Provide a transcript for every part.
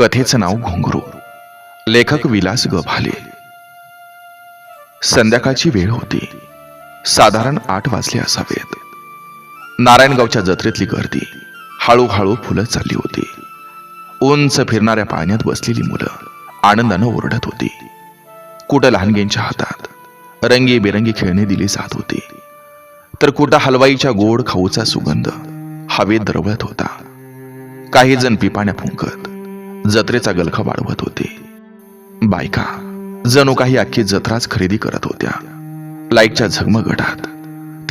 कथेचं नाव घुंगरू. लेखक विलास ग भाले संध्याकाळची वेळ होती. साधारण आठ वाजले असावेत. नारायणगावच्या जत्रेतली गर्दी. हळूहळू फुलत चालली होती. उंच फिरणाऱ्या पाण्यात बसलेली मुलं आनंदानं ओरडत होती. कुठं लहानगींच्या हातात रंगीबेरंगी खेळणी दिली जात होती. तर कुठं हलवाईच्या गोड खाऊचा सुगंध हवेत दरवळत होता. काही जण पिपाण्या फुंकत जत्रेचा गलखा वाढवत होते. बायका जणू काही अख्खी जत्राच खरेदी करत होत्या. लाईटच्या झगमगटात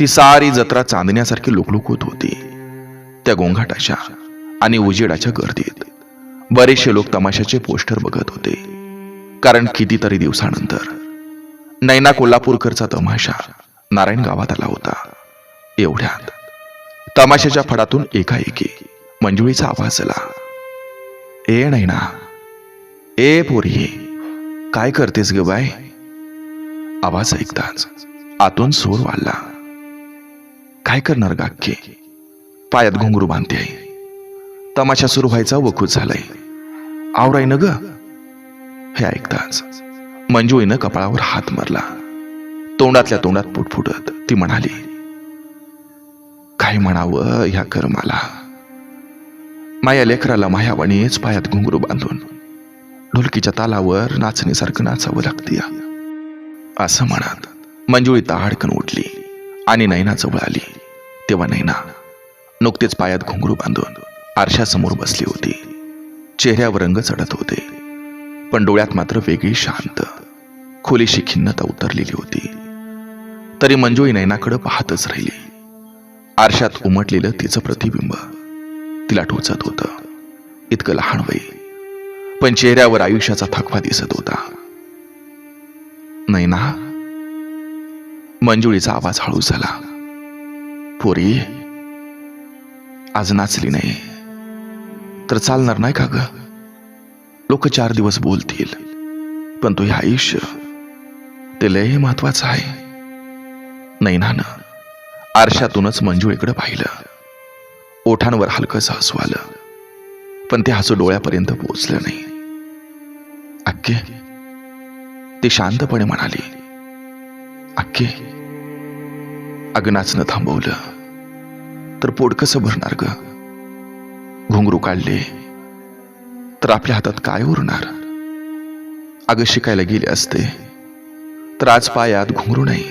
ती सारी जत्रा चांदण्यासारखी लुकलुकत होती. त्या गोंघाटाच्या आणि उजेडाच्या गर्दीत बरेचसे लोक तमाशाचे पोस्टर बघत होते. कारण कितीतरी दिवसानंतर नैना कोल्हापूरकरचा तमाशा नारायण गावात आला होता. एवढ्यात तमाशाच्या फडातून एकाएकी मंजुळीचा आवाज आला. ए नाही ना ए पोरी काय करतेस ग बाय? आवाज ऐकताच आतून सूर वाढला. काय करणार गाक्के पायात घुंगरू बांधते. आहे तमाशा सुरू व्हायचा वखूत झालाय. आवराय न ग? हे ऐकताच मंजुईनं कपाळावर हात मारला. तोंडातल्या तोंडात फुटफुटत ती म्हणाली काय म्हणावं ह्या कर्माला? माया लेकराला मायावणीच पायात घुंगरू बांधून. ढोलकीच्या तालावर नाचणीसारखं नाचावं लागते असं म्हणत मंजुळी ताडकन उठली आणि नैना जवळ आली. तेव्हा नैना नुकतेच पायात घुंगरू बांधून आरशासमोर बसली होती. चेहऱ्यावर रंग चढत होते. पण डोळ्यात मात्र वेगळी शांत खोलीशी खिन्नता उतरलेली होती. तरी मंजुळी नैनाकडे पाहतच राहिली. आरशात उमटलेलं तिचं प्रतिबिंब तिला टोचत होतं. इतकं लहान वय. पण चेहऱ्यावर आयुष्याचा थकवा दिसत होता. नाही ना मंजुळीचा आवाज हळू झाला. पोरी आज नाचली नाही. तर चालणार नाही का ग? लोक चार दिवस बोलतील. पण तुझे आयुष्य ते लय महत्वाचं आहे. नैनानं आरशातूनच मंजुळीकडे पाहिलं. ओठांवर हलकंसं हसू आलं. पण ते हसू डोळ्यापर्यंत पोचलं नाही. अक्के ती शांतपणे म्हणाली अक्के अगं थांबवलं. तर पोट कसं भरणार ग? घुंगरू काढले तर आपल्या हातात काय उरणार? अगं शिकायला गेले असते तर आज पायात घुंगरू नाही.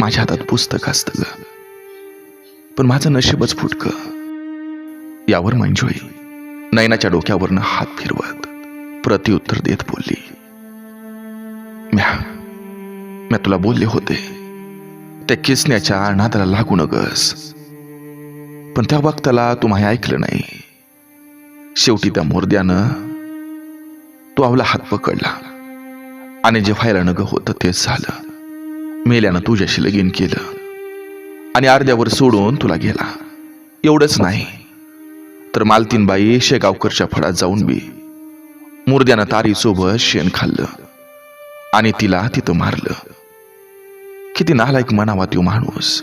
माझ्या हातात पुस्तक असतं ग. पण माझं नशीबच फुटक. यावर मंजुळी नयनाच्या डोक्यावरनं हात फिरवत प्रतिउत्तर देत बोलली. म्या म्या तुला बोलले होते त्या किसण्याच्या नादाला लागू नगस. पण त्या वक्ताला तू माही ऐकलं नाही. शेवटी त्या मोरद्यानं तो आवला हात पकडला. आणि जे व्हायला नग होतं तेच झालं. मेल्यानं तुझ्याशी लगीन केलं. आणि अर्ध्यावर सोडून तुला गेला. एवढंच नाही. तर मालतीनबाई शेगावकरच्या फळात जाऊन बी मुर्द्यानं तारीसोबत शेण खाल्लं आणि तिला तिथं मारलं. किती नालायक म्हणावा तो माणूस.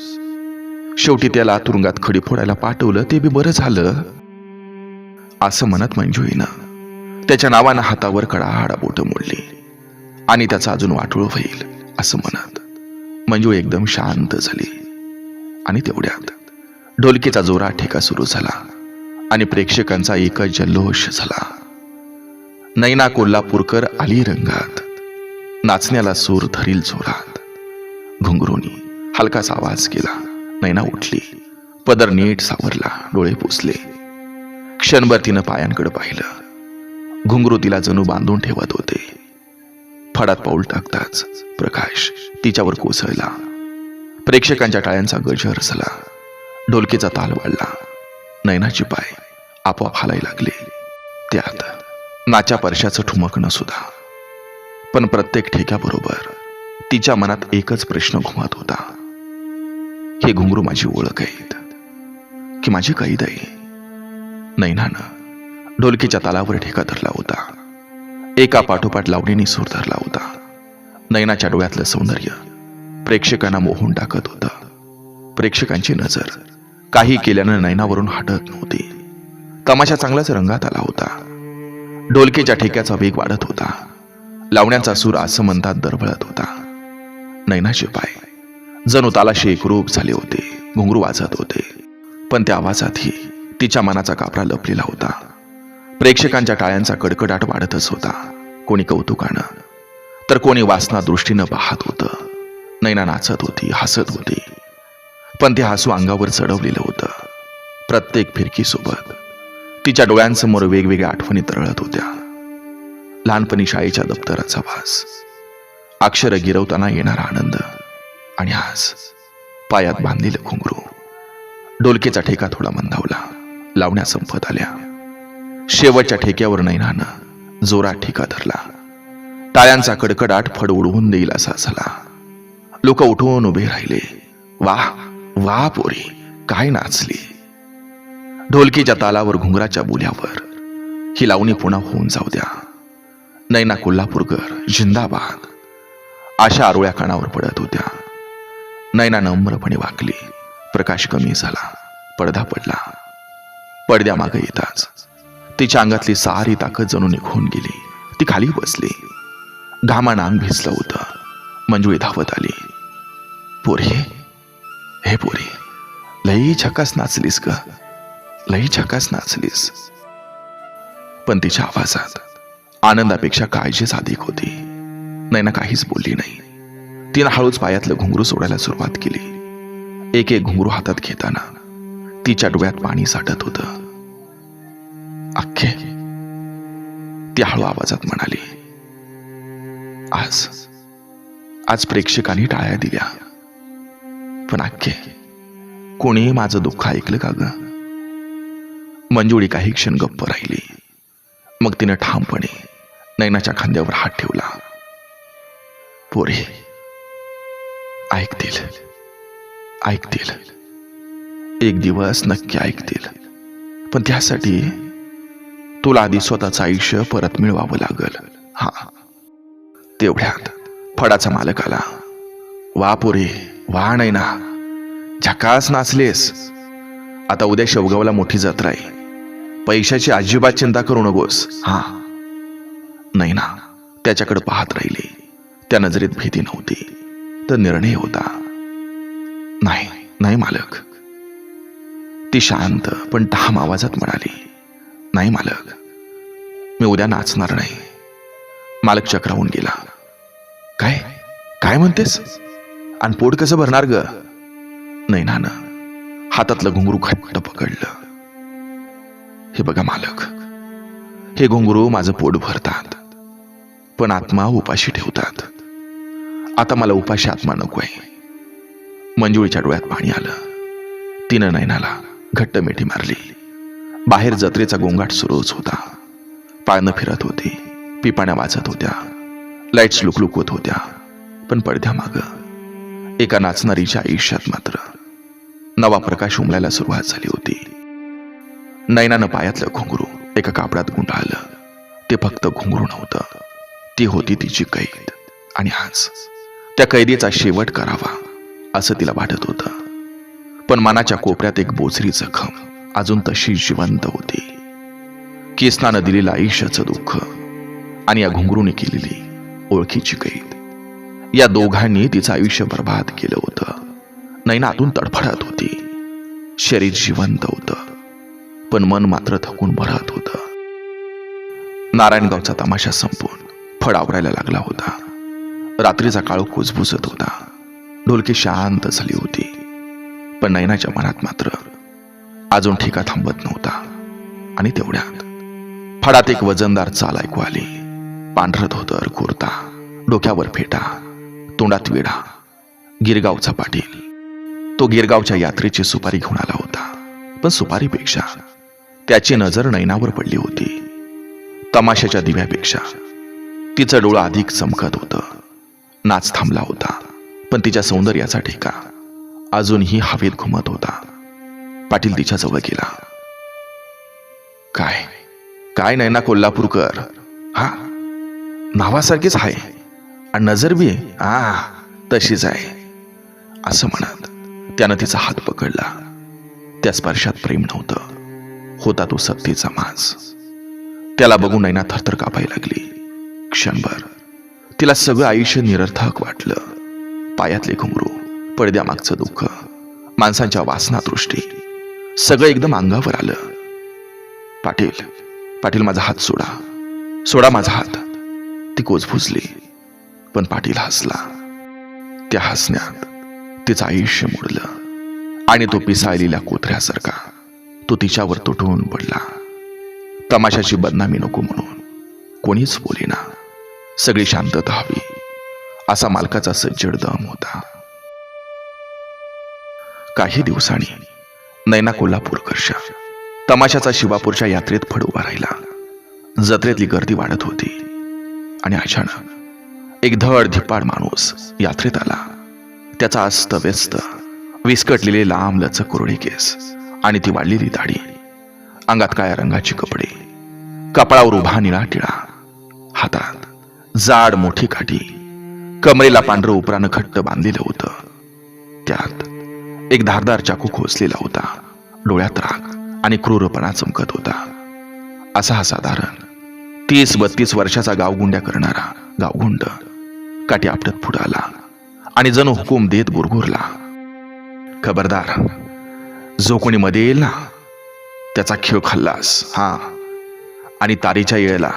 शेवटी त्याला तुरुंगात खडी फोडायला पाठवलं ते बी बरं झालं. असं म्हणत मंजुळीनं त्याच्या नावानं हातावर कडा हाडाबोट मोडली आणि त्याचा अजून वाटोळ होईल असं म्हणत मंजू एकदम शांत झाली. आणि तेवढ्यात ढोलकीचा जोरा ठेका सुरू झाला आणि प्रेक्षकांचा एक जल्लोष झाला. नैना कोल्हापूरकर आली रंगात. नाचण्याला सूर धरील जोरात. घुंगरुनी हलकासा आवाज केला. नैना उठली. पदर नीट सावरला. डोळे पुसले. क्षणभर तिनं पायांकडे पाहिलं. घुंगरू तिला जणू बांधून ठेवत होते. फडात पाऊल टाकताच प्रकाश तिच्यावर कोसळला. प्रेक्षकांच्या टाळ्यांचा गजर झाला ढोलकीचा ताल वाढला. नैनाची पाय आपोआप हालाय लागले. त्यात नाच्या परशाचं ठुमकणं सुद्धा पण प्रत्येक ठेक्याबरोबर तिच्या मनात एकच प्रश्न घुमत होता. हे घुंगरू माझी ओळख आहेत. की माझी कैद आहे नैनानं ढोलकीच्या तालावर ठेका धरला होता. एका पाठोपाठ लावणीने सूर धरला होता. नैनाच्या डोळ्यातलं सौंदर्य प्रेक्षकांना मोहून टाकत होता. प्रेक्षकांची नजर काही केल्यानं नैनावरून हटत नव्हती. तमाशा चांगलाच रंगात आला होता. ढोलकेच्या ठेक्याचा वेग वाढत होता. लावण्याचा सूर असं म्हणतात दरबळत होता. नैनाचे पाय जणू तालाशी एकरूप झाले होते. घुंगरू वाजत होते. पण त्या आवाजातही तिच्या मनाचा कापरा लपलेला होता. प्रेक्षकांच्या टाळ्यांचा कडकडाट वाढतच होता. कोणी कौतुकानं. तर कोणी वासना दृष्टीनं पाहत होतं. नैना नाचत होती हसत होती. पण ते हसू अंगावर चढवलेलं होतं. प्रत्येक फिरकीसोबत तिच्या डोळ्यांसमोर वेगवेगळ्या आठवणी तरळत होत्या. लहानपणी शाळेच्या दप्तराचा वास अक्षर गिरवताना येणारा आनंद आणि आज पायात बांधलेलं घुंगरू डोलकेचा ठेका थोडा मंदावला लावण्या संपत आल्या. शेवटच्या ठेक्यावर नैनानं जोरात ठेका धरला. टाळ्यांचा कडकडाट फड उडवून देईल असा झाला लोक उठून उभे राहिले. वाह वाह पोरी काय नाचली. ढोलकीच्या तालावर घुंगराच्या बोल्यावर ही लावणी पुन्हा होऊन जाऊ द्या. नैना कोल्हापूरकर जिंदाबाद. आशा आरोळ्या कानावर पडत होत्या. नैना नम्रपणे वाकली. प्रकाश कमी झाला. पडदा पडला. पडद्यामागे येताच. तिच्या अंगातली सारी ताकद जणू निघून गेली. ती खाली बसली. घामानं अंग भिजलं होतं. मंजुळी धावत आली. पोरी हे पोरी लई झकास नाचलीस ग. लई झकास नाचलीस. पण तिच्या आवाजात आनंदापेक्षा काळजीच अधिक होती. नैना काहीच बोलली नाही. तिनं हळूच पायातलं घुंगरू सोडायला सुरुवात केली. एक एक घुंगरू हातात घेताना तिच्या डोळ्यात पाणी साठत होत. अख्खे ती हळू आवाजात म्हणाली आज आज प्रेक्षकांनी टाळ्या दिल्या. पण आख्खे कोणीही माझं दुःख ऐकलं का ग? मंजुळी काही क्षण गप्प राहिली. मग तिनं ठामपणे नैनाच्या खांद्यावर हात ठेवला. पोरे ऐकतील. ऐकतील. एक दिवस नक्की ऐकतील. पण त्यासाठी तुला आधी स्वतःचं आयुष्य परत मिळवावं लागल. हा तेवढ्यात. फडाचा मालक आला. वा पोरे वा नैना झकास नाचलेस. आता उद्या शेवगावला मोठी जत्रा आहे. पैशाची अजिबात चिंता करू नकोस. हा. नाही ना त्याच्याकडे पाहत राहिले. त्या नजरेत भीती नव्हती. तर निर्णय होता. नाही नाही मालक. ती शांत पण ठाम आवाजात म्हणाली. नाही मालक. मी उद्या नाचणार नाही. मालक चक्रावून गेला. काय? काय म्हणतेस? आणि पोट कसं भरणार ग? नाही ना हातातलं घुंगरू घट्ट पकडलं. हे बघा मालक हे घुंगरू माझं पोट भरतात पण आत्मा उपाशी ठेवतात. आता मला उपाशी आत्मा नकोय. मंजुळीच्या डोळ्यात पाणी आलं. तिनं नैनाला घट्ट मिठी मारली. बाहेर जत्रेचा गोंगाट सुरूच होता. पाळणं फिरत होती. पिपाण्या वाचत होत्या. लाईट्स लुकलुकवत होत्या पण पडद्यामाग एका नाचणारीच्या आयुष्यात मात्र नवा प्रकाश उमलायला सुरुवात झाली होती. नैनानं पायातलं घुंगरू एका कापडात गुंडाळलं. ते फक्त घुंगरू नव्हतं ती होती तिची कैद आणि आज त्या कैदीचा शेवट करावा असं तिला वाटत होतं. पण मनाच्या कोपऱ्यात एक बोचरी जखम अजून तशी जिवंत होती. केसनानं दिलेलं आयुष्याचं दुःख आणि या घुंगरूने केलेली ओळखीची कैद या दोघांनी तिचं आयुष्य बर्बाद केलं होतं. नैनातून तडफडत होती. शरीर जिवंत होतं. पण मन मात्र थकून भरत होतं. नारायणगावचा तमाशा संपून फड आवरायला लागला होता. रात्रीचा काळ कुजबुजत होता. ढोलकी शांत झाली होती. पण नैनाच्या मनात मात्र अजून ठिका थांबत नव्हता. आणि तेवढ्यात फडात एक वजनदार चाल ऐकू आली. पांढरं धोतर कुर्ता डोक्यावर फेटा तोंडात विडा गिरगावचा पाटील. तो गिरगावच्या यात्रेची सुपारी घेऊन आला होता. पण सुपारीपेक्षा त्याची नजर नैनावर पडली होती. तमाशाच्या दिव्यापेक्षा तिचं डोळं अधिक चमकत होतं. नाच थांबला होता. पण तिच्या सौंदर्याचा ठेका अजूनही हवेत घुमत होता. पाटील तिच्या जवळ गेला. काय? काय नैना कोल्हापूरकर? हा? नावासारखीच आहे. आणि नजर बी आ तशीच आहे. असं म्हणत त्यानं तिचा हात पकडला. त्या स्पर्शात प्रेम नव्हतं. होता तो सत्तेचा मांस. त्याला बघून नैना थरथर कापायला लागली. क्षणभर तिला सगळं आयुष्य निरर्थक वाटलं. पायातले घुंगरू पडद्यामागचं दुःख माणसांच्या वासना दृष्टी सगळं एकदम अंगावर आलं. पाटील पाटील माझा हात सोडा. सोडा माझा हात. ती कोचभुजली पण पाटील हसला. त्या हसण्यात तिचं आयुष्य मोडलं आणि तो पिसाळलेल्या कोथऱ्यासारखा तो तिच्यावर तुटून पडला. तमाशाची बदनामी नको म्हणून कोणीच बोलेना. सगळी शांतता हवी. असा मालकाचा सज्जड दम होता. काही दिवसांनी नैना कोल्हापूरकरच्या तमाशाचा शिवापूरच्या यात्रेत फड उभा राहिला. जत्रेतली गर्दी वाढत होती. आणि अचानक एक धड धिप्पाड माणूस यात्रेत आला. त्याचा अस्त व्यस्त विस्कटलेले लांब लचक कोरडे केस आणि ती वाढलेली दाढी अंगात काळ्या रंगाची कपडे कपाळावर उभा निळा टिळा हातात जाड मोठी काठी कमरेला पांढरं उपरानं घट्ट बांधलेलं होतं. त्यात एक धारदार चाकू खोचलेला होता डोळ्यात राग आणि क्रूरपणा चमकत होता. असा हा साधारण तीस बत्तीस वर्षाचा गावगुंड्या करणारा गावगुंड काठी आपटत पुढे आला आणि जणू हुकूम देत गुरगुरला. खबरदार जो कोणी मध्ये येईल ना त्याचा खेळ खाल्लास हा. आणि तारीच्या येळेला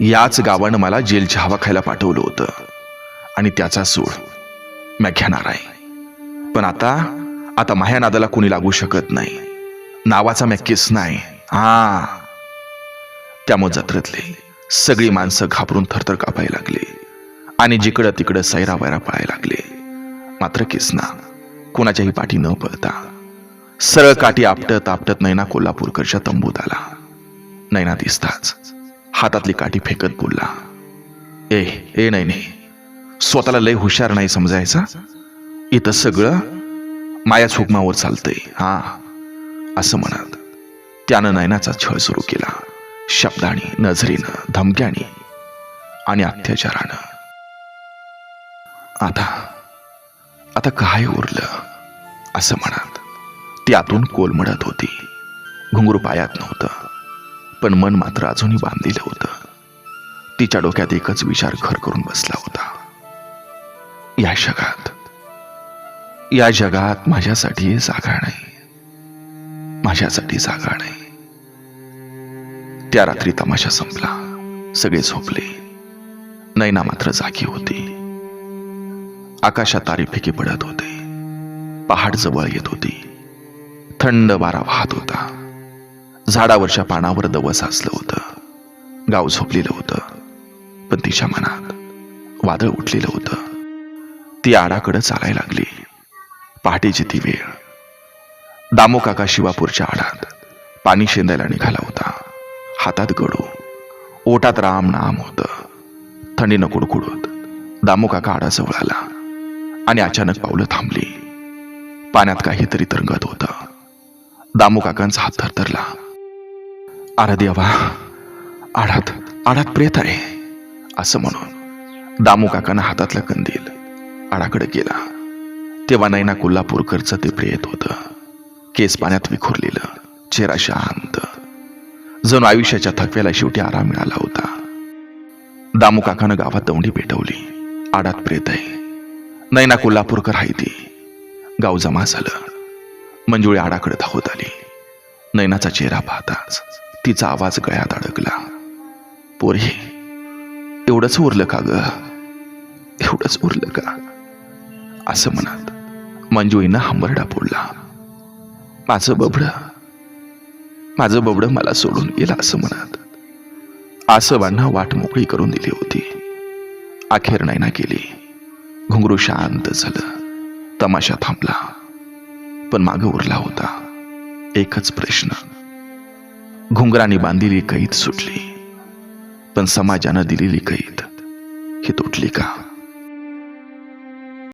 याच गावानं मला जेलची हवा खायला पाठवलं होतं. आणि त्याचा सूड मॅ घेणार आहे. पण आता आता माह्या नादाला कोणी लागू शकत नाही. नावाचा मॅ किस नाही. हा. त्यामुळे जत्रेतले सगळी माणसं घाबरून थरथर कापायला लागले आणि जिकडं तिकडं सैरा वैरा पळायला लागले. मात्र किसना कोणाच्याही पाठी न पळता सरळ काठी आपटत आपटत नैना कोल्हापूरकरच्या तंबूत आला. नैना दिसताच हातातली काठी फेकत बोलला ए ए नाही नाही स्वतःला लय हुशार नाही समजायचा? इथं सगळं मायाच हुकमावर चालतंय. हा असं म्हणत त्यानं नैनाचा छळ सुरू केला. शब्दाने नजरेनं धमक्याने आणि अत्याचारानं. आता आता काय उरलं असं म्हणत ती आतून कोलमडत होती. घुंगरू पायात नव्हतं पण मन मात्र अजूनही बांधलेलं होतं. तिच्या डोक्यात एकच विचार घर करून बसला होता. या जगात या जगात माझ्यासाठी जागा नाही. माझ्यासाठी जागा नाही. त्या रात्री तमाशा संपला. सगळे झोपले. नैना मात्र जागी होती. आकाशात तारे फेकी पडत होते. पहाड जवळ येत होती. थंड वारा वाहत होता. झाडावरच्या पानावर दव साचलं होतं. गाव झोपलेलं होतं. पण तिच्या मनात वादळ उठलेलं होतं. ती आडाकडं चालायला लागली. पहाटेची ती वेळ. दामो काका शिवापूरच्या आडात पाणी शेंदायला निघाला होता. हातात गडू ओटात राम नाम होतं. थंडीनं कुडकुडत. दामू काका आडाजवळ आला आणि अचानक पावलं थांबली. पाण्यात काहीतरी तरंगत होतं. दामू काकांचा हात थरथरला. आरा देवा आडात आडात प्रेत आहे असं म्हणून दामू हातातला कंदील आडाकडे गेला. तेव्हा नैना कोल्हापूरकरचं ते प्रेत होतं. केस पाण्यात विखुरलेलं. चेहरा शांत. जणू आयुष्याच्या थकव्याला शेवटी आराम मिळाला होता. दामू काकानं गावात दौंडी पेटवली. आडात प्रेत आहे. नैना कोल्हापूरकर आहे ती. गाव जमा झालं. मंजुळी आडाकडे धावत आली. नैनाचा चेहरा पाहताच तिचा आवाज गळ्यात अडकला. पोरी एवढंच उरलं का ग? एवढंच उरलं का? असं म्हणत मंजुळीनं हंबरडा फोडला. माझं बबडं माझं बबड मला सोडून गेलं असं म्हणत. आसवांना वाट मोकळी करून दिली होती. अखेर नैना केली घुंगरू शांत झालं. तमाशा थांबला. पण माग उरला होता. एकच प्रश्न. घुंगराने बांधलेली कैद सुटली. पण समाजानं दिलेली कैद ही तुटली का?